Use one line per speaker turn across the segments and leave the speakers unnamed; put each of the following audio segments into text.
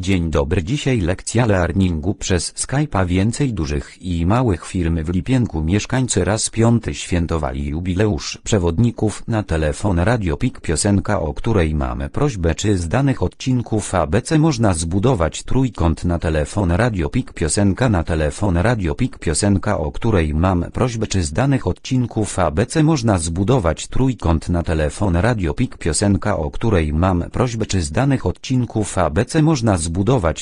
Dzień dobry dzisiaj lekcja learningu przez Skype'a. Więcej dużych i małych firm w Lipienku. Mieszkańcy raz piąty świętowali jubileusz przewodników na telefon Radio Pik. Piosenka o której mamy prośbę czy z danych odcinków ABC można zbudować trójkąt na telefon Radio Pik? Piosenka na telefon Radio Pik. Piosenka o której mam prośbę czy z danych odcinków ABC można zbudować trójkąt na telefon Radio Pik? Piosenka o której mam prośbę czy z danych odcinków ABC można zbudować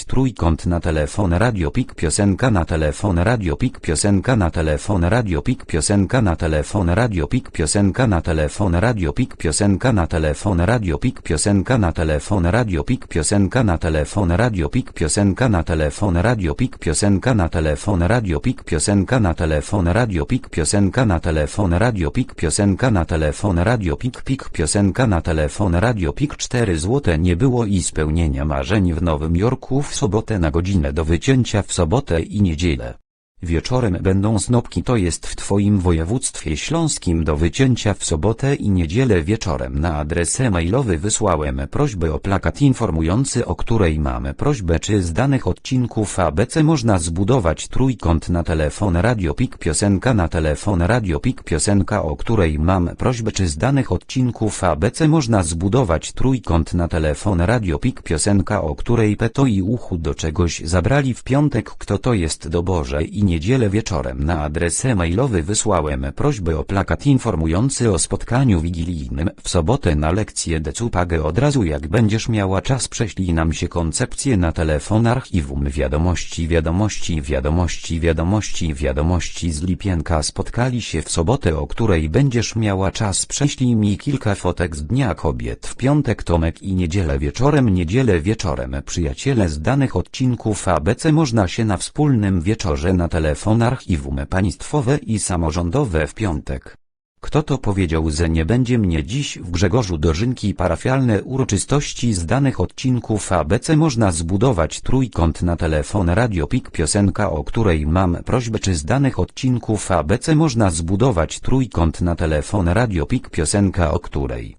trójkąt na telefon Radio Pik piosenka na telefon Radio Pik piosenka na telefon Radio Pik piosenka na telefon Radio Pik piosenka na telefon Radio Pik piosenka na telefon Radio Pik piosenka na telefon Radio Pik piosenka na telefon Radio Pik piosenka na telefon Radio Pik piosenka na telefon Radio Pik piosenka na telefon Radio Pik piosenka na telefon Radio Pik piosenka na telefon Radio Pik Pik piosenka na telefon Radio Pik 4 złote nie było i spełnienia marzeń w Nowym Jorku w sobotę na godzinę do wycięcia w sobotę i niedzielę. Wieczorem będą snopki to jest w Twoim województwie śląskim do wycięcia w sobotę i niedzielę wieczorem. Na adres mailowy wysłałem prośbę o plakat informujący o której mamy prośbę czy z danych odcinków ABC można zbudować trójkąt na telefon Radio Pik piosenka na telefon Radio Pik piosenka o której mam prośbę czy z danych odcinków ABC można zbudować trójkąt na telefon Radio Pik piosenka o której peto i uchu do czegoś zabrali w piątek. Kto to jest? Do Boże i niedzielę wieczorem na adres mailowy wysłałem prośbę o plakat informujący o spotkaniu wigilijnym w sobotę na lekcję Decupagę od razu jak będziesz miała czas prześlij nam się koncepcję na telefon archiwum wiadomości wiadomości wiadomości wiadomości wiadomości z Lipienka. Spotkali się w sobotę o której będziesz miała czas prześlij mi kilka fotek z Dnia Kobiet w piątek Tomek i niedzielę wieczorem niedzielę wieczorem. Przyjaciele z danych odcinków ABC można się na wspólnym wieczorze na telefon archiwum państwowe i samorządowe w piątek. Kto to powiedział, że nie będzie mnie dziś w Grzegorzu Dożynki parafialne uroczystości z danych odcinków ABC można zbudować trójkąt na telefon Radio Pik piosenka o której mam prośbę czy z danych odcinków ABC można zbudować trójkąt na telefon Radio Pik piosenka o której